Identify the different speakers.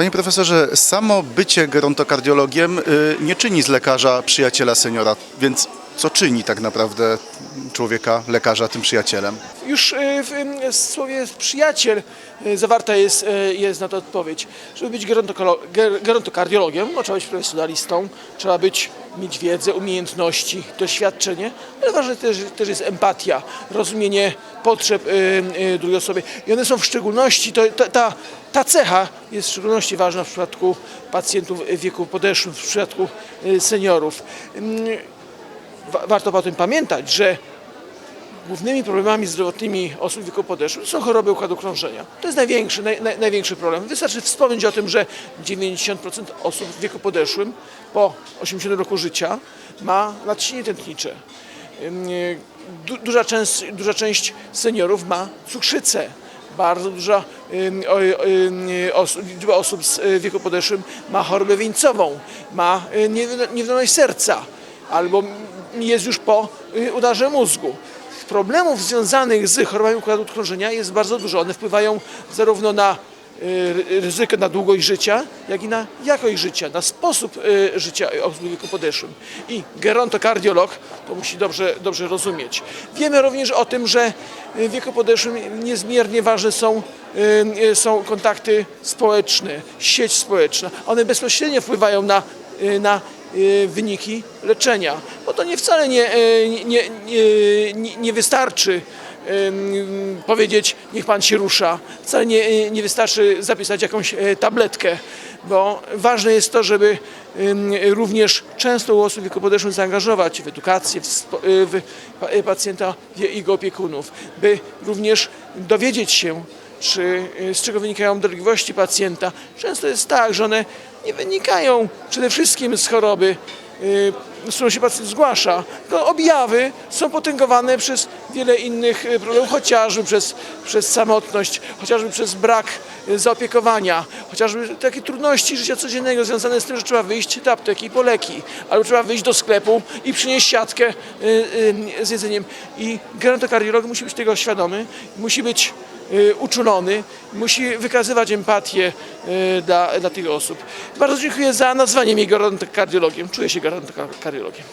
Speaker 1: Panie profesorze, samo bycie gerontokardiologiem y, nie czyni z lekarza przyjaciela seniora, więc co czyni tak naprawdę człowieka, lekarza tym przyjacielem?
Speaker 2: Już e, w em, słowie przyjaciel zawarta jest, jest na to odpowiedź. Żeby być gerontokardiologiem, no, trzeba być profesjonalistą, trzeba być, mieć wiedzę, umiejętności, doświadczenie, ale ważne też, też jest empatia, rozumienie potrzeb drugiej osoby. I one są w szczególności, to, ta, ta, ta cecha jest w szczególności ważna w przypadku pacjentów w wieku podeszłym, w przypadku e, seniorów. Mm, wa- Warto o tym pamiętać, że Głównymi problemami zdrowotnymi osób w wieku podeszłym są choroby układu krążenia. To jest największy, naj, naj, największy problem. Wystarczy wspomnieć o tym, że 90% osób w wieku podeszłym po 80 roku życia ma nadciśnienie tętnicze. Du, duża, część, duża część seniorów ma cukrzycę. Bardzo duża o- ym, osób, liczba osób z y, wieku podeszłym ma chorobę wieńcową, ma y, niewy- niewydolność serca albo jest już po y, udarze mózgu problemów związanych z chorobami układu krążenia jest bardzo dużo. One wpływają zarówno na y, ryzyko, na długość życia, jak i na jakość życia, na sposób y, życia osób w wieku podeszłym. I gerontokardiolog to musi dobrze, dobrze rozumieć. Wiemy również o tym, że w wieku podeszłym niezmiernie ważne są, y, y, są kontakty społeczne, sieć społeczna. One bezpośrednio wpływają na, y, na y, wyniki leczenia. Bo to nie wcale nie, y, nie, nie, nie, wystarczy powiedzieć, niech pan się rusza. Wcale nie, nie wystarczy zapisać jakąś e, tabletkę, bo ważne jest to, żeby również często u osób wieku podeszłym zaangażować w edukację, w, pa- y, pacjenta i jego opiekunów, by również dowiedzieć się, czy z czego wynikają dolegliwości pacjenta. Często jest tak, że one nie wynikają przede wszystkim z choroby, z którą się pacjent zgłasza, tylko objawy są potęgowane przez wiele innych y, problemów, chociażby przez, przez samotność, chociażby przez brak y, zaopiekowania, chociażby takie trudności życia codziennego związane z tym, że trzeba wyjść do apteki po leki, albo trzeba wyjść do sklepu i przynieść siatkę y, y, z jedzeniem. I gerontokardiolog musi być tego świadomy, musi być y, uczulony, musi wykazywać empatię y, dla, dla tych osób. Bardzo dziękuję za nazwanie mnie gerontokardiologiem. Czuję się gerontokardiologiem.